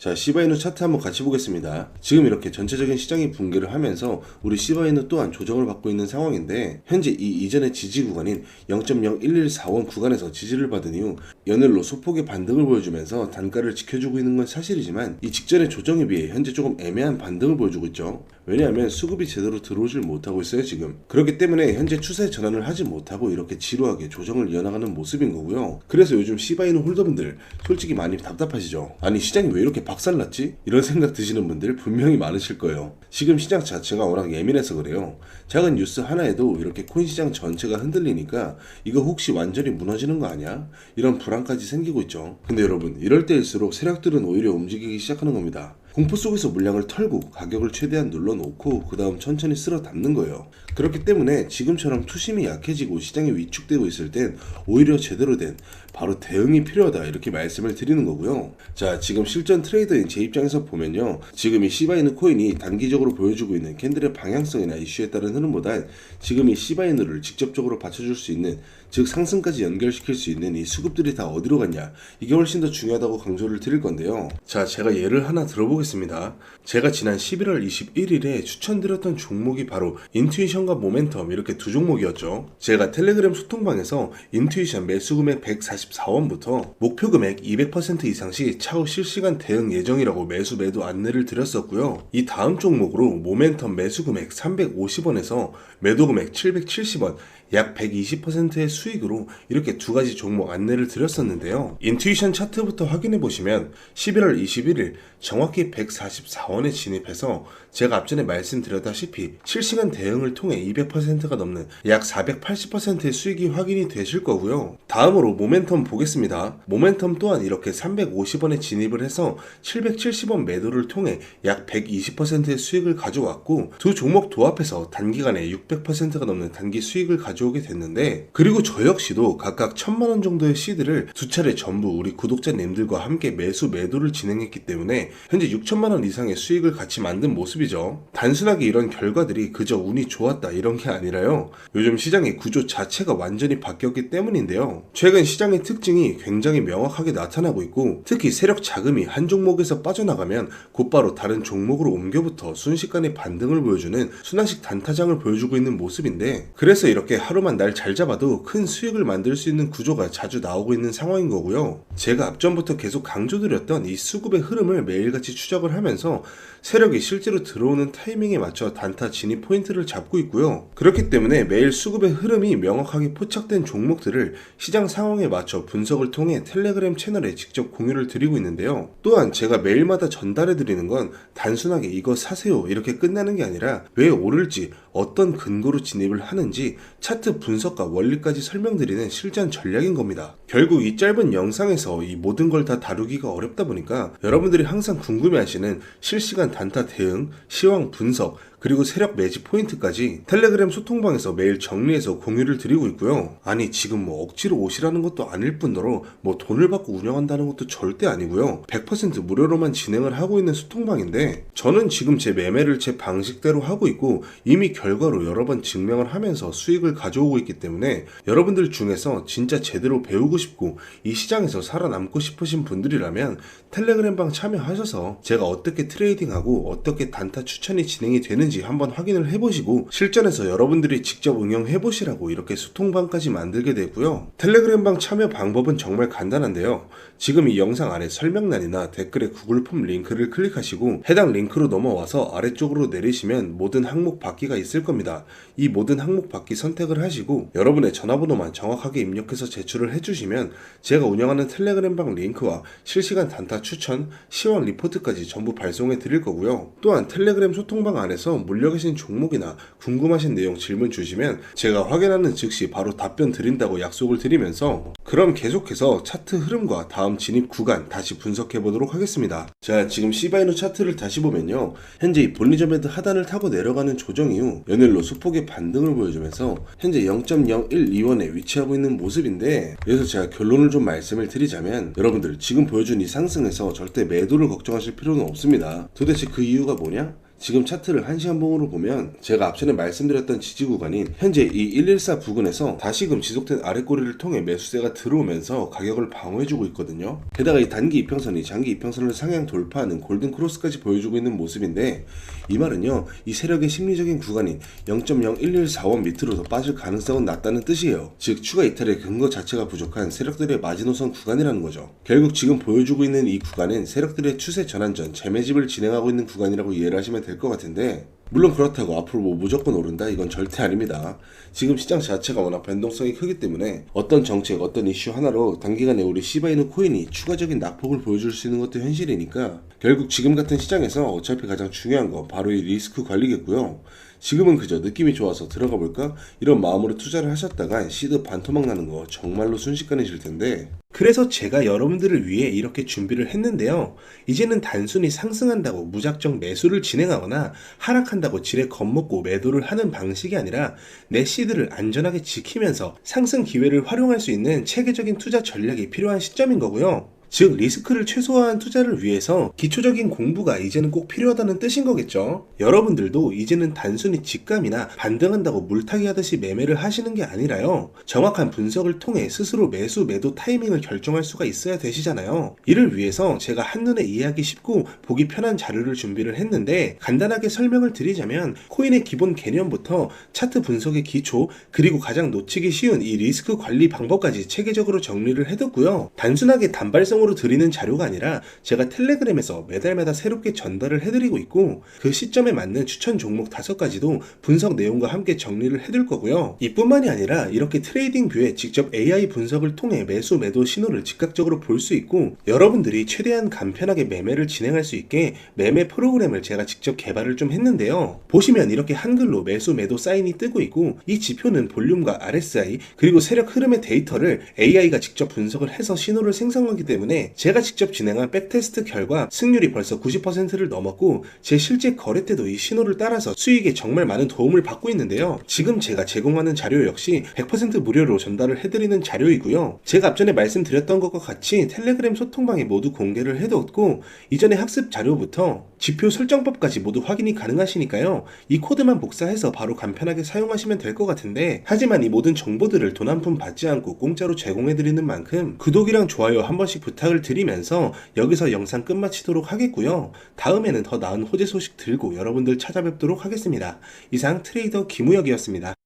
자, 시바이누 차트 한번 같이 보겠습니다. 지금 이렇게 전체적인 시장이 붕괴를 하면서 우리 시바이누 또한 조정을 받고 있는 상황인데 현재 이 이전의 지지 구간인 0.0114원 구간에서 지지를 받은 이후 연일로 소폭의 반등을 보여주면서 단가를 지켜주고 있는 건 사실이지만 이 직전의 조정에 비해 현재 조금 애매한 반등을 보여주고 있죠. 왜냐하면 수급이 제대로 들어오질 못하고 있어요 지금. 그렇기 때문에 현재 추세 전환을 하지 못하고 이렇게 지루하게 조정을 이어나가는 모습인 거고요. 그래서 요즘 시바이누 홀더분들 솔직히 많이 답답하시죠. 아니 시장이 왜 이렇게 박살났지? 이런 생각 드시는 분들 분명히 많으실 거예요. 지금 시장 자체가 워낙 예민해서 그래요. 작은 뉴스 하나에도 이렇게 코인 시장 전체가 흔들리니까 이거 혹시 완전히 무너지는 거 아니야? 이런 불안까지 생기고 있죠. 근데 여러분 이럴 때일수록 세력들은 오히려 움직이기 시작하는 겁니다. 공포 속에서 물량을 털고 가격을 최대한 눌러놓고 그 다음 천천히 쓸어 담는 거예요. 그렇기 때문에 지금처럼 투심이 약해지고 시장이 위축되고 있을 땐 오히려 제대로 된 바로 대응이 필요하다 이렇게 말씀을 드리는 거고요. 자 지금 실전 트레이더인 제 입장에서 보면요. 지금 이 시바이누 코인이 단기적으로 보여주고 있는 캔들의 방향성이나 이슈에 따른 흐름보단 지금 이 시바이누를 직접적으로 받쳐줄 수 있는 즉 상승까지 연결시킬 수 있는 이 수급들이 다 어디로 갔냐 이게 훨씬 더 중요하다고 강조를 드릴 건데요. 자 제가 예를 하나 들어보겠습니다. 제가 지난 11월 21일에 추천드렸던 종목이 바로 인투이션과 모멘텀 이렇게 두 종목이었죠. 제가 텔레그램 소통방에서 인투이션 매수 금액 144원부터 목표 금액 200% 이상 시 차후 실시간 대응 예정이라고 매수 매도 안내를 드렸었고요. 이 다음 종목으로 모멘텀 매수 금액 350원에서 매도 금액 770원 약 120%의 수익으로 이렇게 두 가지 종목 안내를 드렸었는데요. 인투이션 차트부터 확인해 보시면 11월 21일 정확히 144원에 진입해서 제가 앞전에 말씀드렸다시피 실시간 대응을 통해 200%가 넘는 약 480%의 수익이 확인이 되실 거고요. 다음으로 모멘텀 보겠습니다. 모멘텀 또한 이렇게 350원에 진입을 해서 770원 매도를 통해 약 120%의 수익을 가져왔고 두 종목 도합해서 단기간에 600%가 넘는 단기 수익을 가져 오게 됐는데 그리고 저 역시도 각각 1000만원 정도의 시드를 두 차례 전부 우리 구독자님들과 함께 매수 매도를 진행했기 때문에 현재 6천만 원 이상의 수익을 같이 만든 모습이죠. 단순하게 이런 결과들이 그저 운이 좋았다 이런 게 아니라요. 요즘 시장의 구조 자체가 완전히 바뀌었기 때문인데요. 최근 시장의 특징이 굉장히 명확하게 나타나고 있고 특히 세력 자금이 한 종목에서 빠져나가면 곧바로 다른 종목으로 옮겨부터 순식간에 반등을 보여주는 순환식 단타장을 보여주고 있는 모습인데 그래서 이렇게 하루만 날 잘 잡아도 큰 수익을 만들 수 있는 구조가 자주 나오고 있는 상황인 거고요. 제가 앞전부터 계속 강조드렸던 이 수급의 흐름을 매일같이 추적을 하면서 세력이 실제로 들어오는 타이밍에 맞춰 단타 진입 포인트를 잡고 있고요. 그렇기 때문에 매일 수급의 흐름이 명확하게 포착된 종목들을 시장 상황에 맞춰 분석을 통해 텔레그램 채널에 직접 공유를 드리고 있는데요. 또한 제가 매일마다 전달해 드리는 건 단순하게 이거 사세요 이렇게 끝나는 게 아니라 왜 오를지 어떤 근거로 진입을 하는지 차트 분석과 원리까지 설명드리는 실전 전략인 겁니다. 결국 이 짧은 영상에서 이 모든 걸 다 다루기가 어렵다 보니까 여러분들이 항상 궁금해하시는 실시간 단타 대응, 시황 분석, 그리고 세력 매집 포인트까지 텔레그램 소통방에서 매일 정리해서 공유를 드리고 있고요. 아니 지금 뭐 억지로 오시라는 것도 아닐 뿐더러 뭐 돈을 받고 운영한다는 것도 절대 아니고요. 100% 무료로만 진행을 하고 있는 소통방인데 저는 지금 제 매매를 제 방식대로 하고 있고 이미 결과로 여러 번 증명을 하면서 수익을 가져오고 있기 때문에 여러분들 중에서 진짜 제대로 배우고 싶고 이 시장에서 살아남고 싶으신 분들이라면 텔레그램 방 참여하셔서 제가 어떻게 트레이딩하고 어떻게 단타 추천이 진행이 되는지 한번 확인을 해보시고 실전에서 여러분들이 직접 응용해보시라고 이렇게 소통방까지 만들게 되고요. 텔레그램방 참여 방법은 정말 간단한데요. 지금 이 영상 아래 설명란이나 댓글에 구글 폼 링크를 클릭하시고 해당 링크로 넘어와서 아래쪽으로 내리시면 모든 항목 받기가 있을 겁니다. 이 모든 항목 받기 선택을 하시고 여러분의 전화번호만 정확하게 입력해서 제출을 해주시면 제가 운영하는 텔레그램방 링크와 실시간 단타 추천, 시황 리포트까지 전부 발송해 드릴 거고요. 또한 텔레그램 소통방 안에서 물려 계신 종목이나 궁금하신 내용 질문 주시면 제가 확인하는 즉시 바로 답변 드린다고 약속을 드리면서 그럼 계속해서 차트 흐름과 다음 진입 구간 다시 분석해 보도록 하겠습니다. 자, 지금 시바이노 차트를 다시 보면요. 현재 밴드 하단을 타고 내려가는 조정 이후 연일로 수폭의 반등을 보여주면서 현재 0.012원에 위치하고 있는 모습인데 그래서 제가 결론을 좀 말씀을 드리자면 여러분들 지금 보여준 이 상승에서 절대 매도를 걱정하실 필요는 없습니다. 도대체 그 이유가 뭐냐? 지금 차트를 한시간 봉으로 보면 제가 앞전에 말씀드렸던 지지 구간인 현재 이 114 부근에서 다시금 지속된 아랫꼬리를 통해 매수세가 들어오면서 가격을 방어해주고 있거든요. 게다가 이 단기 이평선이 장기 이평선을 상향 돌파하는 골든 크로스까지 보여주고 있는 모습인데 이 말은요 이 세력의 심리적인 구간인 0.01145원 밑으로 더 빠질 가능성은 낮다는 뜻이에요. 즉 추가 이탈의 근거 자체가 부족한 세력들의 마지노선 구간이라는 거죠. 결국 지금 보여주고 있는 이 구간은 세력들의 추세 전환 전 재매집을 진행하고 있는 구간이라고 이해를 하시면 될 것 같은데 물론 그렇다고 앞으로 뭐 무조건 오른다 이건 절대 아닙니다. 지금 시장 자체가 워낙 변동성이 크기 때문에 어떤 정책, 어떤 이슈 하나로 단기간에 우리 시바이누 코인이 추가적인 낙폭을 보여줄 수 있는 것도 현실이니까 결국 지금 같은 시장에서 어차피 가장 중요한 거 바로 이 리스크 관리겠고요. 지금은 그저 느낌이 좋아서 들어가 볼까 이런 마음으로 투자를 하셨다가 시드 반토막 나는 거 정말로 순식간이실 텐데 그래서 제가 여러분들을 위해 이렇게 준비를 했는데요. 이제는 단순히 상승한다고 무작정 매수를 진행하거나 하락한 다고 지레 겁먹고 매도를 하는 방식이 아니라 내 시드를 안전하게 지키면서 상승 기회를 활용할 수 있는 체계적인 투자 전략이 필요한 시점인 거고요. 즉 리스크를 최소화한 투자를 위해서 기초적인 공부가 이제는 꼭 필요하다는 뜻인 거겠죠. 여러분들도 이제는 단순히 직감이나 반등한다고 물타기 하듯이 매매를 하시는 게 아니라요. 정확한 분석을 통해 스스로 매수 매도 타이밍을 결정할 수가 있어야 되시잖아요. 이를 위해서 제가 한눈에 이해하기 쉽고 보기 편한 자료를 준비를 했는데 간단하게 설명을 드리자면 코인의 기본 개념부터 차트 분석의 기초 그리고 가장 놓치기 쉬운 이 리스크 관리 방법까지 체계적으로 정리를 해뒀고요. 단순하게 단발성 으로 드리는 자료가 아니라 제가 텔레그램에서 매달마다 새롭게 전달을 해드리고 있고 그 시점에 맞는 추천 종목 다섯 가지도 분석 내용과 함께 정리를 해둘 거고요. 이뿐만이 아니라 이렇게 트레이딩 뷰에 직접 AI 분석을 통해 매수 매도 신호를 즉각적으로 볼 수 있고 여러분들이 최대한 간편하게 매매를 진행할 수 있게 매매 프로그램을 제가 직접 개발을 좀 했는데요. 보시면 이렇게 한글로 매수 매도 사인이 뜨고 있고 이 지표는 볼륨과 RSI 그리고 세력 흐름의 데이터를 AI가 직접 분석을 해서 신호를 생성하기 때문에 때문에 제가 직접 진행한 백테스트 결과 승률이 벌써 90%를 넘었고 제 실제 거래 때도 이 신호를 따라서 수익에 정말 많은 도움을 받고 있는데요. 지금 제가 제공하는 자료 역시 100% 무료로 전달을 해드리는 자료이고요. 제가 앞전에 말씀드렸던 것과 같이 텔레그램 소통방에 모두 공개를 해뒀고 이전에 학습 자료부터 지표 설정법까지 모두 확인이 가능하시니까요. 이 코드만 복사해서 바로 간편하게 사용하시면 될 것 같은데 하지만 이 모든 정보들을 돈 한 푼 받지 않고 공짜로 제공해드리는 만큼 구독이랑 좋아요 한 번씩 부탁을 드리면서 여기서 영상 끝마치도록 하겠고요. 다음에는 더 나은 호재 소식 들고 여러분들 찾아뵙도록 하겠습니다. 이상 트레이더 김우혁이었습니다.